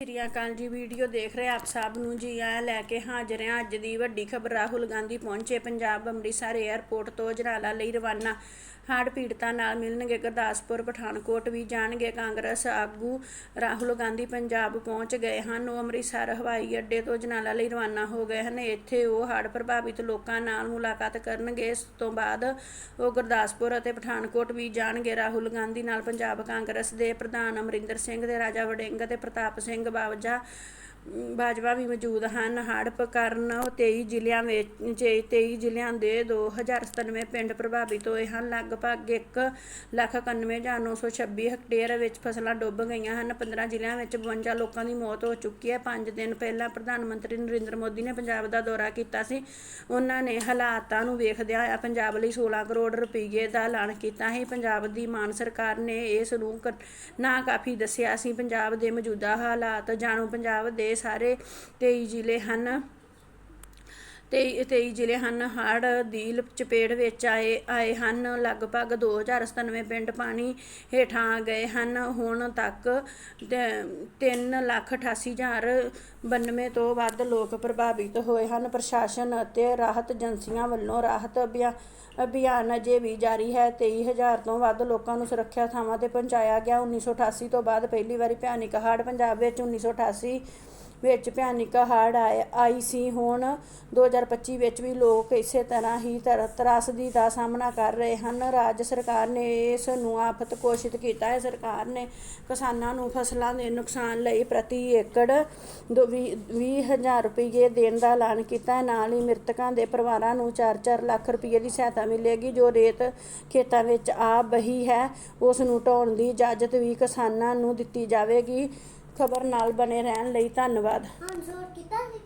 ਸ੍ਰੀ ਅਕਾਲ ਜੀ, ਵੀਡੀਓ ਦੇਖ ਰਹੇ ਆਪ ਸਭ ਨੂੰ ਜੀ। ਆ ਲੈ ਕੇ ਹਾਜ਼ਰ ਹਾਂ ਅੱਜ ਦੀ ਵੱਡੀ ਖਬਰ। ਰਾਹੁਲ ਗਾਂਧੀ ਪਹੁੰਚੇ ਪੰਜਾਬ ਅੰਮ੍ਰਿਤਸਰ 에ਅਰਪੋਰਟ ਤੋਂ ਜਰਾਲਾ ਲਈ ਰਵਾਨਾ। ਹੜ੍ਹ ਪੀੜਤਾਂ ਨਾਲ ਮਿਲਣਗੇ ਗੁਰਦਾਸਪੁਰ, ਪਠਾਨਕੋਟ ਵੀ ਜਾਣਗੇ ਕਾਂਗਰਸ। ਆਗੂ ਰਾਹੁਲ ਗਾਂਧੀ ਪੰਜਾਬ ਪਹੁੰਚ ਗਏ ਹਨ। ਉਹ ਅੰਮ੍ਰਿਤਸਰ, ਹਵਾਈ ਅੱਡੇ ਤੋਂ ਜਨਾਲਾ ਲਈ ਰਵਾਨਾ ਹੋ ਗਏ ਹਨ। ਇੱਥੇ ਉਹ ਹੜ੍ਹ ਪ੍ਰਭਾਵਿਤ ਲੋਕਾਂ ਨਾਲ ਮੁਲਾਕਾਤ ਕਰਨਗੇ। ਇਸ ਤੋਂ ਬਾਅਦ ਉਹ ਗੁਰਦਾਸਪੁਰ ਅਤੇ ਪਠਾਨਕੋਟ ਵੀ ਜਾਣਗੇ। ਰਾਹੁਲ ਗਾਂਧੀ ਨਾਲ ਪੰਜਾਬ ਕਾਂਗਰਸ ਦੇ ਪ੍ਰਧਾਨ ਅਮਰਿੰਦਰ ਸਿੰਘ ਦੇ ਰਾਜਾ ਵੜਿੰਗ ਅਤੇ ਪ੍ਰਤਾਪ ਸਿੰਘ बाजा ਬਾਜਵਾ ਵੀ ਮੌਜੂਦ ਹਨ। ਹੜਪ ਕਾਰਨ 23 ਜ਼ਿਲ੍ਹਿਆਂ ਵਿੱਚ 23 ਜ਼ਿਲ੍ਹਿਆਂ ਦੇ 2097 ਪਿੰਡ ਪ੍ਰਭਾਵਿਤ ਹੋਏ ਹਨ। ਲਗਭਗ 1,91,926 ਹੈਕਟੇਅਰ ਵਿੱਚ ਫਸਲਾਂ ਡੁੱਬ ਗਈਆਂ ਹਨ। 15 ਜ਼ਿਲ੍ਹਿਆਂ ਵਿੱਚ 52 ਲੋਕਾਂ ਦੀ ਮੌਤ ਹੋ ਚੁੱਕੀ ਹੈ। 5 ਦਿਨ ਪਹਿਲਾਂ ਪ੍ਰਧਾਨ ਮੰਤਰੀ ਨਰਿੰਦਰ ਮੋਦੀ ਨੇ ਪੰਜਾਬ ਦਾ ਦੌਰਾ ਕੀਤਾ ਸੀ। ਉਹਨਾਂ ਨੇ ਹਾਲਾਤਾਂ ਨੂੰ ਵੇਖਦਿਆਂ ਹੋਇਆ ਪੰਜਾਬ ਲਈ 16 ਕਰੋੜ ਰੁਪਏ ਦਾ ਐਲਾਨ ਕੀਤਾ ਹੈ ਪੰਜਾਬ ਦੀ ਮਾਨ ਸਰਕਾਰ ਨੇ ਇਸ ਨੂੰ ਕ- ਨਾ ਕਾਫੀ ਦੱਸਿਆ ਸੀ। ਪੰਜਾਬ ਦੇ ਮੌਜੂਦਾ ਹਾਲਾਤ ਜਾਣੋ ਪੰਜਾਬ ਦੇ ਸਾਰੇ 23 ਜ਼ਿਲ੍ਹੇ ਹਨ। 23 23 ਜ਼ਿਲ੍ਹੇ ਹਨ। ਹੜ੍ਹ ਦੀ ਲ- ਵਿੱਚ ਆਏ ਆਏ ਹਨ। ਲਗਭਗ 2097 ਪਿੰਡ ਪਾਣੀ ਹੇਠਾਂ ਆ ਗਏ ਹਨ। ਹੁਣ ਤੱਕ 3,88,092 ਤੋਂ ਵੱਧ ਲੋਕ ਪ੍ਰਭਾਵਿਤ ਹੋਏ ਹਨ। ਪ੍ਰਸ਼ਾਸਨ ਅਤੇ ਰਾਹਤ ਏਜੰਸੀਆਂ ਵੱਲੋਂ ਰਾਹਤ ਅਭਿਆਨ ਅਜੇ ਵੀ ਜਾਰੀ ਹੈ। 23000 ਤੋਂ ਵੱਧ ਲੋਕਾਂ ਨੂੰ ਸੁਰੱਖਿਆ ਥਾਵਾਂ ਤੇ ਪਹੁੰਚਾਇਆ ਗਿਆ। 1988 ਤੋਂ ਬਾਅਦ ਪਹਿਲੀ ਵਾਰੀ ਭਿਆਨਕ ਹੜ੍ਹ ਪੰਜਾਬ ਵਿੱਚ 1988 ਵਿੱਚ ਭਿਆਨਕ ਹੜ੍ਹ ਆਏ, ਆਈ ਸੀ ਹੁਣ 2025 ਵਿੱਚ ਵੀ ਲੋਕ ਇਸੇ ਤਰ੍ਹਾਂ ਹੀ ਤਰ- ਤਰਾਸਦੀ ਦਾ ਸਾਹਮਣਾ ਕਰ ਰਹੇ ਹਨ। ਰਾਜ ਸਰਕਾਰ ਨੇ ਇਸ ਨੂੰ ਆਫਤ ਘੋਸ਼ਿਤ ਕੀਤਾ ਹੈ। ਸਰਕਾਰ ਨੇ ਕਿਸਾਨਾਂ ਨੂੰ ਫਸਲਾਂ ਦੇ ਨੁਕਸਾਨ ਲਈ ਪ੍ਰਤੀ ਏਕੜ 20000 ਰੁਪਏ ਦੇਣ ਦਾ ਐਲਾਨ ਕੀਤਾ ਹੈ। ਨਾਲ ਹੀ ਮ੍ਰਿਤਕਾਂ ਦੇ ਪਰਿਵਾਰਾਂ ਨੂੰ 4-4 ਲੱਖ ਰੁਪਏ ਦੀ ਸਹਾਇਤਾ ਮਿਲੇਗੀ। ਜੋ ਰੇਤ ਖੇਤਾਂ ਵਿੱਚ ਆ ਬਹੀ ਹੈ, ਉਸ ਨੂੰ ਢਾਉਣ ਦੀ ਇਜਾਜ਼ਤ ਵੀ ਕਿਸਾਨਾਂ ਨੂੰ ਦਿੱਤੀ ਜਾਵੇਗੀ। ਖਬਰ ਨਾਲ ਬਣੇ ਰਹਿਣ ਲਈ ਧੰਨਵਾਦ। ਹਾਂ ਕੀਤਾ ਸੀ